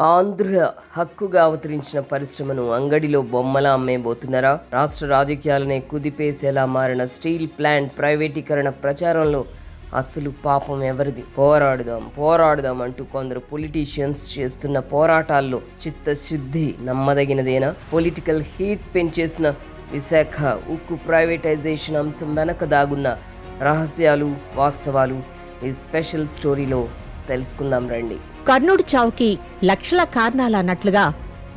ఆంధ్ర హక్కుగా అవతరించిన పరిశ్రమను అంగడిలో బొమ్మలా అమ్మేబోతున్నారా రాష్ట్ర రాజకీయాలనే కుదిపేసేలా మారిన స్టీల్ ప్లాంట్ ప్రైవేటీకరణ ప్రచారంలో అసలు పాపం ఎవరిది? పోరాడుదాం పోరాడుదాం అంటూ కొందరు పొలిటీషియన్స్ చేస్తున్న పోరాటాల్లో చిత్తశుద్ధి నమ్మదగినదేనా? పొలిటికల్ హీట్ పెంచేసిన విశాఖ ఉక్కు ప్రైవేటైజేషన్ అంశం వెనక దాగున్న రహస్యాలు వాస్తవాలు ఈ స్పెషల్ స్టోరీలో తెలుసుకుందాం రండి. కర్నూడు చావుకి లక్షల కారణాలు అన్నట్లుగా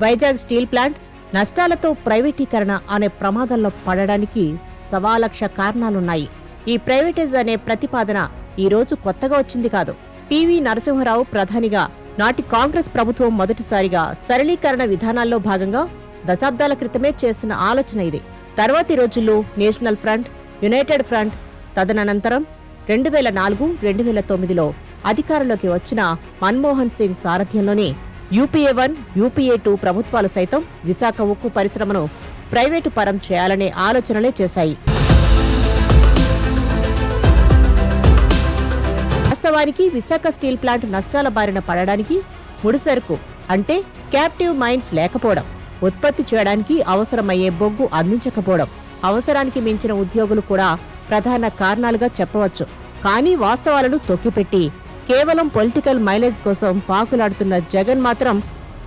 వైజాగ్ స్టీల్ ప్లాంట్ నష్టాలతో ప్రైవేటీకరణ అనే ప్రమాదంలో పడడానికి సవాలక్ష కారణాలున్నాయి. ఈ ప్రైవేటైజ్ అనే ప్రతిపాదన ఈ రోజు కొత్తగా వచ్చింది కాదు. పివి నరసింహరావు ప్రధానిగా నాటి కాంగ్రెస్ ప్రభుత్వం మొదటిసారిగా సరళీకరణ విధానాల్లో భాగంగా దశాబ్దాల క్రితమే చేసిన ఆలోచన ఇది. తర్వాతి రోజుల్లో నేషనల్ ఫ్రంట్ యునైటెడ్ ఫ్రంట్ తదనంతరం రెండు వేల నాలుగు రెండు వేల తొమ్మిదిలో అధికారంలోకి వచ్చిన మన్మోహన్ సింగ్ సారథ్యంలోనే యూపీఏ వన్ యూపీఏ టూ ప్రభుత్వాలు సైతం విశాఖ ఉక్కు పరిశ్రమను ప్రైవేటు పరం చేయాలనే ఆలోచనలే చేశాయి. వాస్తవానికి విశాఖ స్టీల్ ప్లాంట్ నష్టాల బారిన పడడానికి ముడిసరుకు అంటే క్యాప్టివ్ మైన్స్ లేకపోవడం ఉత్పత్తి చేయడానికి అవసరమయ్యే బొగ్గు అందించకపోవడం అవసరానికి మించిన ఉద్యోగులు కూడా ప్రధాన కారణాలుగా చెప్పవచ్చు. కానీ వాస్తవాలను తొక్కిపెట్టి కేవలం పొలిటికల్ మైలేజ్ కోసం పాకులాడుతున్న జగన్ మాత్రం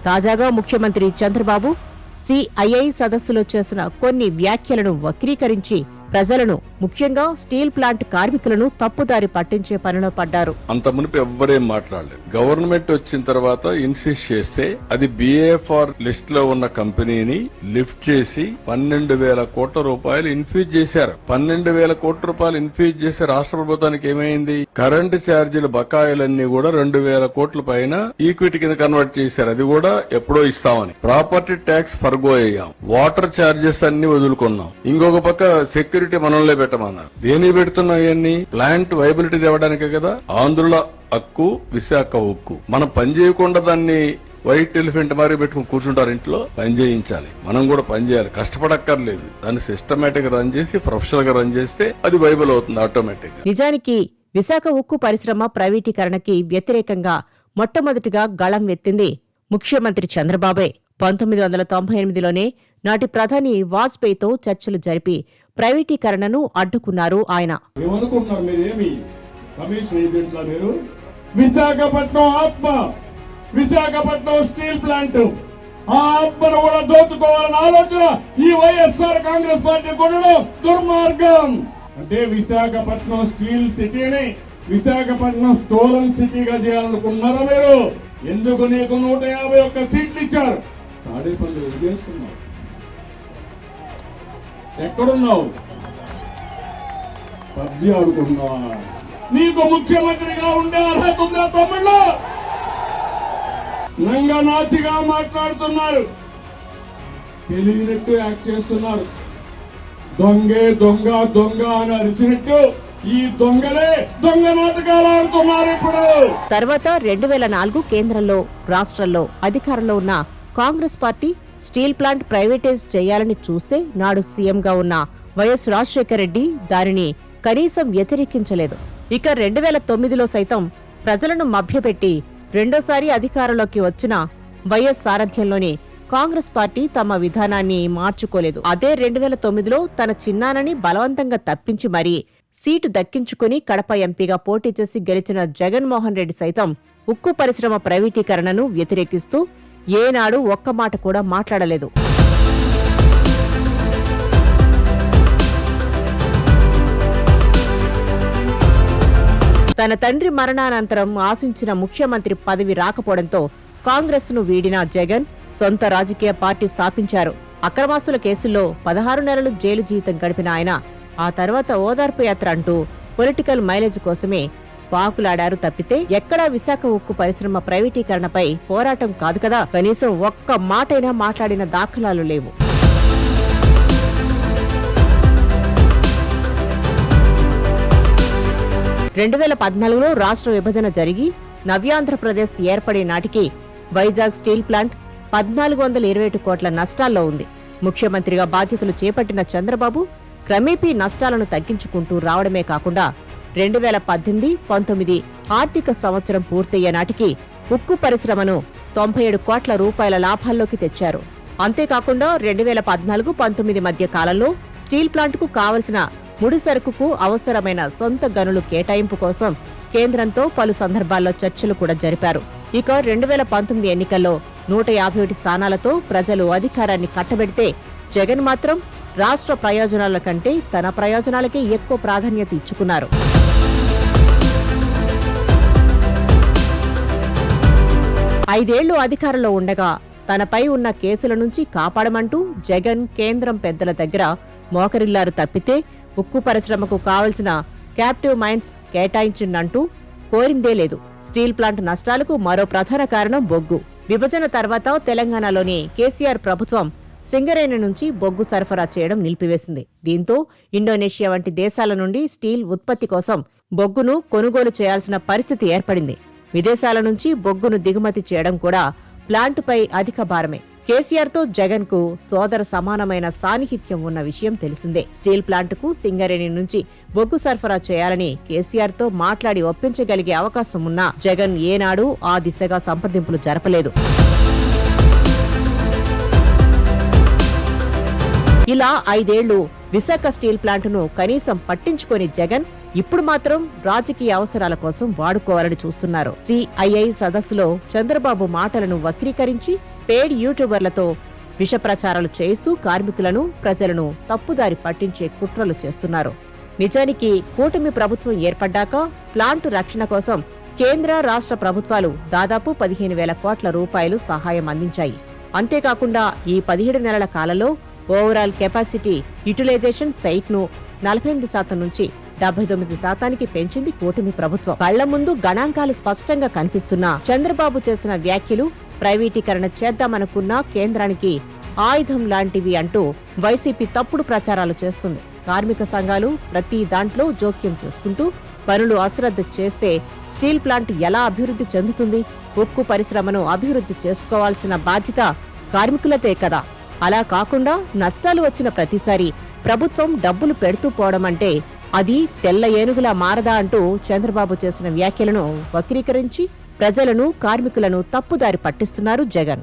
తాజాగా ముఖ్యమంత్రి చంద్రబాబు సిఐఐ సదస్సులో చేసిన కొన్ని వ్యాఖ్యలను వక్రీకరించి ప్రజలను ముఖ్యంగా స్టీల్ ప్లాంట్ కార్మికులను తప్పుదారి పట్టించే పనిలో పడ్డారు. అంత మునిపి ఎవ్వరేం మాట్లాడలేదు. గవర్నమెంట్ వచ్చిన తర్వాత ఇన్సిస్ట్ చేస్తే అది బిఏఎఫ్ఆర్ లిస్ట్లో ఉన్న కంపెనీని లిఫ్ట్ చేసి పన్నెండు వేల కోట్ల రూపాయలు ఇన్ఫ్యూజ్ చేశారు. పన్నెండు వేల కోట్ల రూపాయలు ఇన్ఫ్యూజ్ చేసి రాష్ట్ర ప్రభుత్వానికి ఏమైంది? కరెంటు ఛార్జీల బకాయిలన్నీ కూడా రెండు వేల కోట్ల పైన ఈక్విటీ కింద కన్వర్ట్ చేశారు. అది కూడా ఎప్పుడో ఇస్తామని. ప్రాపర్టీ ట్యాక్స్ ఫర్గో అయ్యాం. వాటర్ ఛార్జెస్ అన్ని వదులుకున్నాం. ఇంకొక పక్క సెక్యూరిటీ మనలో పెట్టమన్నారు. దేని పెడుతున్నాం ఇవన్నీ? ప్లాంట్ వైబిలిటీ తేవడానికే కదా? ఆంధ్రుల హక్కు విశాఖ ఉక్కు మనం పని చేయకుండా దాన్ని వైట్ ఎలిఫెంట్ మరి పెట్టుకుని కూర్చుంటారు ఇంట్లో పని చేయించాలి. మనం కూడా పని చేయాలి. కష్టపడక్కర్లేదు. దాన్ని సిస్టమేటిక్ రన్ చేసి ప్రొఫెషనల్గా రన్ చేస్తే అది వైబుల్ అవుతుంది ఆటోమేటిక్ నిజానికి విశాఖ ఉక్కు పరిశ్రమ ప్రైవేటీకరణకి వ్యతిరేకంగా మొట్టమొదటిగా గళం ఎత్తింది ముఖ్యమంత్రి చంద్రబాబే. పంతొమ్మిది వందల తొంభై ఎనిమిదిలోనే నాటి ప్రధాని వాజ్పేయితో చర్చలు జరిపి ప్రైవేటీకరణను అడ్డుకున్నారు ఆయన. విశాఖపట్నం ఆత్మ విశాఖపట్నం స్టీల్ ప్లాంట్. ఆ ఆత్మను కూడా దోచుకోవాలన్న ఆలోచన ఈ వైఎస్ఆర్ కాంగ్రెస్ పార్టీ కూడా దుర్మార్గం. అంటే విశాఖపట్నం స్టీల్ సిటీని విశాఖపట్నం స్టోలన్ సిటీగా చేయాలనుకున్నారా మీరు? ఎందుకు నీకు నూట యాభై ఒక్క సీట్లు ఇచ్చారు? తాడేపల్లి వదిలేస్తున్నావు ఎక్కడున్నావు? పబ్జి ఆడుకుంటున్నావా? నీకు ముఖ్యమంత్రిగా ఉండే అర్హత ఉందా తమ్ముళ్ళు. నంగనాచిగా మాట్లాడుతున్నారు. తెలియనట్టు యాక్ట్ చేస్తున్నారు. దొంగే దొంగ దొంగ అని అరిచినట్టు ఈ దొంగలే దొంగ నాటకాలు ఆడుతున్నారు ఇప్పుడు. తర్వాత రెండు వేల నాలుగు కేంద్రంలో రాష్ట్రంలో అధికారంలో ఉన్న Congress party steel plant privatize చేయాలని చూస్తే నాడు సీఎంగా ఉన్న వైఎస్ రాజశేఖర రెడ్డి దానిని కనీసం వ్యతిరేకించలేదు. ఇక రెండు వేల తొమ్మిదిలో సైతం ప్రజలను మభ్యపెట్టి రెండోసారి అధికారంలోకి వచ్చిన వైఎస్ సారథ్యంలోని కాంగ్రెస్ పార్టీ తమ విధానాన్ని మార్చుకోలేదు. అదే రెండు వేల తొమ్మిదిలో తన చిన్నానని బలవంతంగా తప్పించి మరీ సీటు దక్కించుకుని కడప ఎంపీగా పోటీ చేసి గెలిచిన జగన్మోహన్ రెడ్డి సైతం ఉక్కు పరిశ్రమ ప్రైవేటీకరణను వ్యతిరేకిస్తూ ఏనాడు ఒక్క మాట కూడా మాట్లాడలేదు. తన తండ్రి మరణానంతరం ఆశించిన ముఖ్యమంత్రి పదవి రాకపోవడంతో కాంగ్రెస్ను వీడిన జగన్ సొంత రాజకీయ పార్టీ స్థాపించారు. అక్రమాస్తుల కేసుల్లో పదహారు నెలలు జైలు జీవితం గడిపిన ఆయన ఆ తర్వాత ఓదార్పు యాత్ర అంటూ పొలిటికల్ మైలేజ్ కోసమే పాకులాడారు తప్పితే ఎక్కడా విశాఖ ఉక్కు పరిశ్రమ ప్రైవేటీకరణపై పోరాటం కాదు కదా? కనీసం ఒక్క మాటైనా మాట్లాడిన దాఖలాలు లేవు. రెండు వేల పద్నాలుగులో రాష్ట్ర విభజన జరిగి నవ్యాంధ్రప్రదేశ్ ఏర్పడే నాటికి వైజాగ్ స్టీల్ ప్లాంట్ పద్నాలుగు వందల ఇరవై ఒకటి కోట్ల నష్టాల్లో ఉంది. ముఖ్యమంత్రిగా బాధ్యతలు చేపట్టిన చంద్రబాబు క్రమేపీ నష్టాలను తగ్గించుకుంటూ రావడమే కాకుండా రెండు వేల పద్దెనిమిది పంతొమ్మిది ఆర్థిక సంవత్సరం పూర్తయ్యే నాటికి ఉక్కు పరిశ్రమను తొంభై ఏడు కోట్ల రూపాయల లాభాల్లోకి తెచ్చారు. అంతేకాకుండా రెండు వేల పద్నాలుగు పంతొమ్మిది మధ్య కాలంలో స్టీల్ ప్లాంట్కు కావలసిన ముడి సరుకుకు అవసరమైన సొంత గనులు కేటాయింపు కోసం కేంద్రంతో పలు సందర్భాల్లో చర్చలు కూడా జరిపారు. ఇక రెండు వేల పంతొమ్మిది ఎన్నికల్లో నూట యాభై ఒకటి స్థానాలతో ప్రజలు అధికారాన్ని కట్టబెడితే జగన్ మాత్రం రాష్ట్ర ప్రయోజనాల కంటే తన ప్రయోజనాలకే ఎక్కువ ప్రాధాన్యత ఇచ్చుకున్నారు. ఐదేళ్ళు అధికారంలో ఉండగా తనపై ఉన్న కేసుల నుంచి కాపాడమంటూ జగన్ కేంద్రం పెద్దల దగ్గర మోకరిల్లారు తప్పితే ఉక్కు పరిశ్రమకు కావలసిన క్యాప్టివ్ మైన్స్ కేటాయించిందంటూ కోరిందే లేదు. స్టీల్ ప్లాంట్ నష్టాలకు మరో ప్రధాన కారణం బొగ్గు. విభజన తర్వాత తెలంగాణలోని కేసీఆర్ ప్రభుత్వం సింగరేణి నుంచి బొగ్గు సరఫరా చేయడం నిలిపివేసింది. దీంతో ఇండోనేషియా వంటి దేశాల నుండి స్టీల్ ఉత్పత్తి కోసం బొగ్గును కొనుగోలు చేయాల్సిన పరిస్థితి ఏర్పడింది. విదేశాల నుంచి బొగ్గును దిగుమతి చేయడం కూడా ప్లాంటుపై అధిక భారమే. కేసీఆర్తో జగన్కు సోదర సమానమైన సాన్నిహిత్యం ఉన్న విషయం తెలిసిందే. స్టీల్ ప్లాంటుకు సింగరేణి నుంచి బొగ్గు సరఫరా చేయాలని కేసీఆర్తో మాట్లాడి ఒప్పించగలిగే అవకాశం ఉన్నా జగన్ ఏనాడు ఆ దిశగా సంప్రదింపులు జరపలేదు. ఇలా ఐదేళ్ళు విశాఖ స్టీల్ ప్లాంటును కనీసం పట్టించుకొని జగన్ ఇప్పుడు మాత్రం రాజకీయ అవసరాల కోసం వాడుకోవాలని చూస్తున్నారు. సిఐఐ సదస్సులో చంద్రబాబు మాటలను వక్రీకరించి పేడ్ యూట్యూబర్లతో విష ప్రచారాలు చేయిస్తూ కార్మికులను ప్రజలను తప్పుదారి పట్టించే కుట్రలు చేస్తున్నారు. నిజానికి కూటమి ప్రభుత్వం ఏర్పడ్డాక ప్లాంటు రక్షణ కోసం కేంద్ర రాష్ట్ర ప్రభుత్వాలు దాదాపు పదిహేను వేల కోట్ల రూపాయలు సహాయం అందించాయి. అంతేకాకుండా ఈ పదిహేడు నెలల కాలంలో ఓవరాల్ కెపాసిటీ యూటిలైజేషన్ సైట్ను నలభై ఎనిమిది శాతం నుంచి డెబ్బై తొమ్మిది శాతానికి పెంచింది కూటమి ప్రభుత్వం. కళ్ళ ముందు గణాంకాలు స్పష్టంగా కనిపిస్తున్నా. చంద్రబాబు చేసిన వ్యాఖ్యలు ప్రైవేటీకరణ చేద్దామనుకున్న కేంద్రానికి ఆయుధం లాంటివి అంటూ వైసీపీ తప్పుడు ప్రచారాలు చేస్తుంది. కార్మిక సంఘాలు ప్రతి దాంట్లో జోక్యం చేసుకుంటూ పనులు అశ్రద్ధ చేస్తే స్టీల్ ప్లాంట్ ఎలా అభివృద్ధి చెందుతుంది? ఉక్కు పరిశ్రమను అభివృద్ధి చేసుకోవాల్సిన బాధ్యత కార్మికులదే కదా. అలా కాకుండా నష్టాలు వచ్చిన ప్రతిసారి ప్రభుత్వం డబ్బులు పెడుతూ పోవడం అంటే అది తెల్ల ఏనుగులా మారదా అంటూ చంద్రబాబు చేసిన వ్యాఖ్యలను వక్రీకరించి ప్రజలను కార్మికులను తప్పుదారి పట్టిస్తున్నారు జగన్.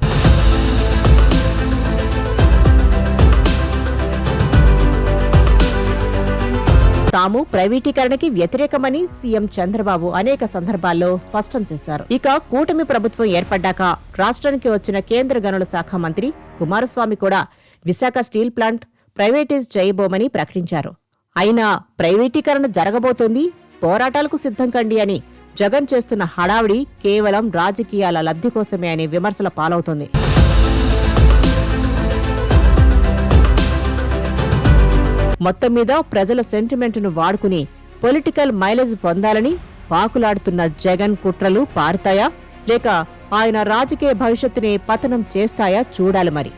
తాము ప్రైవేటీకరణకి వ్యతిరేకమని సీఎం చంద్రబాబు అనేక సందర్భాల్లో స్పష్టం చేశారు. ఇక కూటమి ప్రభుత్వం ఏర్పడ్డాక రాష్ట్రానికి వచ్చిన కేంద్ర గనుల శాఖ మంత్రి కుమారస్వామి కూడా విశాఖ స్టీల్ ప్లాంట్ ప్రైవేటైజ్ చేయబోమని ప్రకటించారు. అయినా ప్రైవేటీకరణ జరగబోతోంది పోరాటాలకు సిద్ధం కండి అని జగన్ చేస్తున్న హడావిడి కేవలం రాజకీయాల లబ్ధి కోసమే అనే విమర్శల పాలవుతోంది. మొత్తం మీద ప్రజల సెంటిమెంట్ను వాడుకుని పొలిటికల్ మైలేజ్ పొందాలని పాకులాడుతున్న జగన్ కుట్రలు పారుతాయా? లేక ఆయన రాజకీయ భవిష్యత్తుని పతనం చేస్తాయా? చూడాలి మరి.